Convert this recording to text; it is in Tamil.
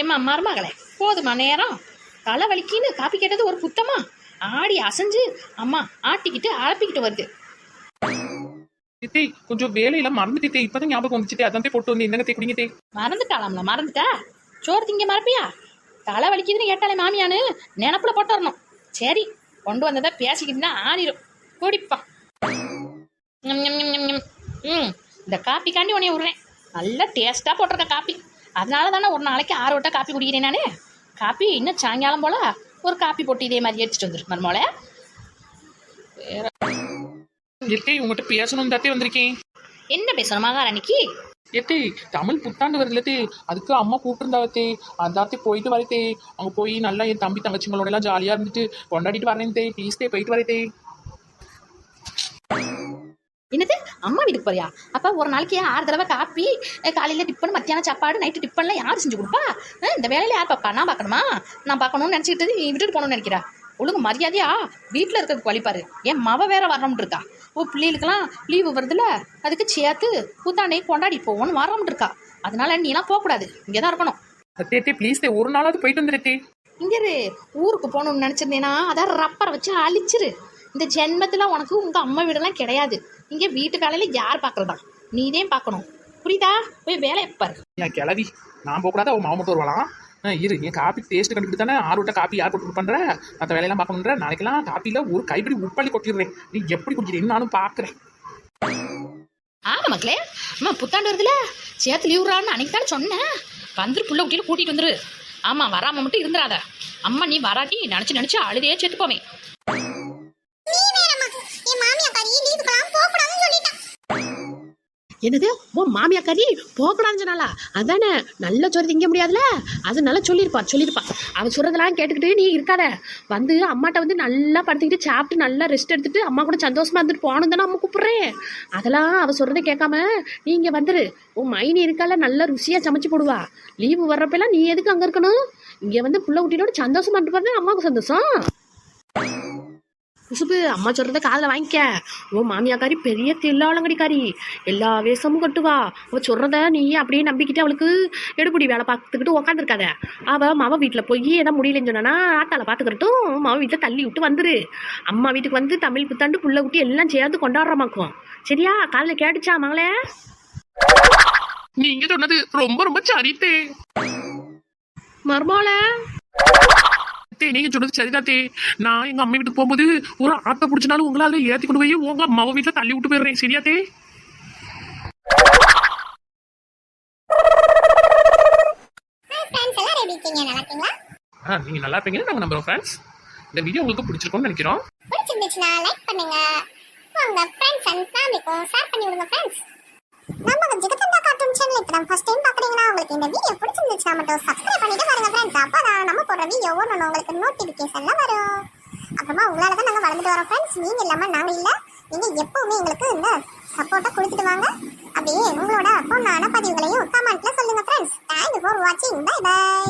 ஏம்மா மருமகளே போதுமா நேரம்? தலை வலிக்கின்னு காப்பி கேட்டது ஒரு குத்தமா ஆடி அசைஞ்சு அம்மா ஆட்டிக்கிட்டு அழப்பிக்கிட்டு வருது. தே கொஞ்சம் வேலையில மறந்துட்டே இப்பதான் ஞாபகம் வந்துச்சுட்டே அதான் போட்டு வந்து என்னங்க தே குடிங்க தே? மறந்துட்டாளாம்ல மறந்துட்டா? சோறு திங்க மறப்பியா? தலை வலிக்குதுன்னு கேட்டாலே மாமியான்னு நினப்புல போட்டு வரணும். சரி கொண்டு வந்ததை பேசிக்கிட்டுனா ஆறிடும் குடிப்பா. ம் இந்த காப்பி காண்டி உன்னைய விட்றேன் நல்ல டேஸ்ட்டாக போட்டிருக்க காப்பி. அதனால தானே ஒரு நாளைக்கு ஆறு வட்டா காப்பி குடிக்கிறேன் நான். காப்பி இன்னும் சாயங்காலம் போல் ஒரு காப்பி போட்டு இதே மாதிரி எடுத்துட்டு வந்துரு மருமோளை எத்தே உங்ககிட்ட பேசணும் தாத்தே வந்திருக்கேன். என்ன பேசணும் மகாராணிக்கு? ஏத்தே தமிழ் புத்தாண்டு வருதுல தே அதுக்கு அம்மா கூப்பிட்டுருந்தாத்தே அதாத்தே போயிட்டு வரத்தே அங்க போய் நல்லா என் தம்பி தங்கச்சிங்களோட எல்லாம் ஜாலியா இருந்துட்டு கொண்டாடிட்டு வரேன் தே ப்ளீஸ் தே போயிட்டு வரத்தே அம்மா வீட்டுக்கு போறியா? அப்ப ஒரு நாளைக்கு ஆறு தடவை காப்பி காலையில டிஃபன் மத்தியானம் சாப்பாடு நைட்டு டிஃபன்லாம் யார் செஞ்சு கொடுப்பா? இந்த வேலையில யார் பாப்பா? நான் பார்க்கணுமா நான் பார்க்கணும்னு நினச்சிக்கிட்டு நீ விட்டுட்டு போகணும்னு நினைக்கிறா? ஒழுங்கு மரியாதையா? வீட்டில் இருக்கிறதுக்கு வழிப்பாரு என் மவ வேற வரணும்னு இருக்கா. ஓ பிள்ளைகளுக்கெல்லாம் லீவு வருதுல அதுக்கு சேர்த்து புத்தாண்டை கொண்டாடி போவோன்னு வரணும்னு இருக்கா. அதனால நீலாம் போகக்கூடாது. இங்கே தான் இருக்கணும் ப்ளீஸ் ஒரு நாளாவது போயிட்டு வந்துருத்தே இங்கே. ஊருக்கு போகணும்னு நினச்சிருந்தேன்னா அதான் ரப்பரை வச்சு அழிச்சிரு. இந்த ஜென்மத்தில் உனக்கு உங்கள் அம்மா வீடெல்லாம் கிடையாது. இங்கே வீட்டு வேலையில் யார் பார்க்குறதா நீதே பார்க்கணும் புரியுதா? போய் வேலையை பாரு. என் கிளவி நான் போகக்கூடாது? அவன் மாவு மட்டும் வருவாளாம்? ஆ, இரு என் காப்பி டேஸ்ட் கண்டுபிடி தானே ஆறு விட்ட காப்பி யார் போட்டு பண்ற? மற்ற வேலையெல்லாம் பார்க்கணுன்ற? நாளைக்கெல்லாம் காப்பியில் ஒரு கைப்பிடி உப்பள்ளி கொட்டிடுறேன். நீ எப்படி குடிக்கிறேன்னு நானும் பார்க்குறேன் ஆமாம் மக்களே அம்மா புத்தாண்டு வருதுல? சேர்த்து லீவ் விட்றான்னு அன்னைக்கு தானே சொன்னேன். வந்துரு புள்ள குட்டியில் கூட்டிகிட்டு வந்துரு. ஆமாம் வராமல் மட்டும் இருந்துடாத. அம்மா நீ வராட்டி நினச்சி நினச்சி அழுதே செத்து போவேன். என்னது? ஓ மாமியா கறி போகக்கூடாதுன்னு சொன்னாலா அதானே நல்ல சொல்லி திங்க அது அதனால சொல்லியிருப்பா சொல்லியிருப்பா. அவன் சொல்றதெல்லாம் கேட்டுக்கிட்டு நீ இருக்காத. வந்து அம்மாட்ட வந்து நல்லா படுத்துக்கிட்டு சாப்பிட்டு நல்லா ரெஸ்ட் எடுத்துட்டு அம்மா கூட சந்தோஷமாக இருந்துட்டு போகணும் தானே அம்மா கூப்பிட்றேன். அதெல்லாம் அவ சொல்கிறத கேட்காம நீ இங்கே வந்துரு. உன் மைனி இருக்கால நல்லா ருசியாக சமைச்சு போடுவா. லீவு வர்றப்பெல்லாம் நீ எதுக்கு அங்கே இருக்கணும்? இங்கே வந்து பிள்ளை குட்டியோட சந்தோஷமா இருந்து பாருங்க அம்மாவுக்கு சந்தோஷம். குசுபு அம்மா சொல்றத காதில் வாங்கிக்க. உன் மாமியாக்காரி பெரிய தில்லாலங்கடிக்காரி. எல்லா வேஷமும் கட்டுவா. அவ சொல்றத நீ அப்படியே நம்பிக்கிட்டு அவளுக்கு எடுபடி வேலை பார்த்துக்கிட்டு உக்காந்துருக்காத. அவ மாவ வீட்டில் போய் எதாவது முடியலன்னு சொன்னா ஆத்தால பார்த்துக்கிறட்டும் மாவ வீட்டில் தள்ளி விட்டு வந்துரு. அம்மா வீட்டுக்கு வந்து தமிழ் புத்தாண்டு புள்ள குட்டி எல்லாம் சேர்ந்து கொண்டாடுறமாக்கும். சரியா? காலைல கேட்டுச்சா மகளே? நீங்க சொன்னது ரொம்ப ரொம்ப சரித்தே. மருமோளை? தே நீங்க சொன்னது சரிதான் தே நான் எங்க அம்மா வீட்டுக்கு போகும்போது ஒரு ஆட்டை பிடிச்சனாலும் உங்களால ஏத்தி கொண்டு போய் உங்க அம்மாவை வீட்டுல தள்ளி விட்டு போயிடுறேன். சரியா தே ஹாய் ஃப்ரெண்ட்ஸ் எல்லாரும் எப்படி இருக்கீங்க? நல்லா இருக்கீங்களா? ஆ நீங்க நல்லா இருப்பீங்கன்னு நாங்க நம்புறோம் ஃப்ரெண்ட்ஸ் இந்த வீடியோ உங்களுக்கு பிடிச்சிருக்கும்னு நினைக்கிறோம். பிடிச்சிருந்துச்சுன்னா லைக் பண்ணுங்க. உங்க ஃப்ரெண்ட்ஸ் அண்ட் ஃபேமிலிக்கும் ஷேர் பண்ணி விடுங்க ஃப்ரெண்ட்ஸ் நம்ம ஜிகதந்தா கார்ட்டூன் சேனல் இப்போ நம்ம ஃபர்ஸ்ட் டைம் பார்க்குறீங்கன்னா உங்களுக்கு இந்த வீடியோ பிடிச்சிருந்துச்சுன்னா மட்டும் சப்ஸ்கிரைப் பண்ணிட்டு பாருங்க ஃப்ரெண்ட்ஸ் அப்போ தான் நம்ம உங்களுக்கு நோட்டிஃபிகேஷனில் வரும். அப்புறமா உங்களால் தான் நாங்கள் வளர்ந்துட்டு வரோம் ஃப்ரெண்ட்ஸ் நீங்கள் இல்லாம நாங்கள் இல்ல. நீங்க எப்பவுமே எங்களுக்கு இந்த சப்போர்ட்டை கொடுத்துட்டு வாங்க. அப்படியே உங்களோட பொண்ணான பதிவுகளையும் கமெண்ட்டில் சொல்லுங்க ஃப்ரெண்ட்ஸ் தேங்க்யூ ஃபார் வாட்சிங் பை பை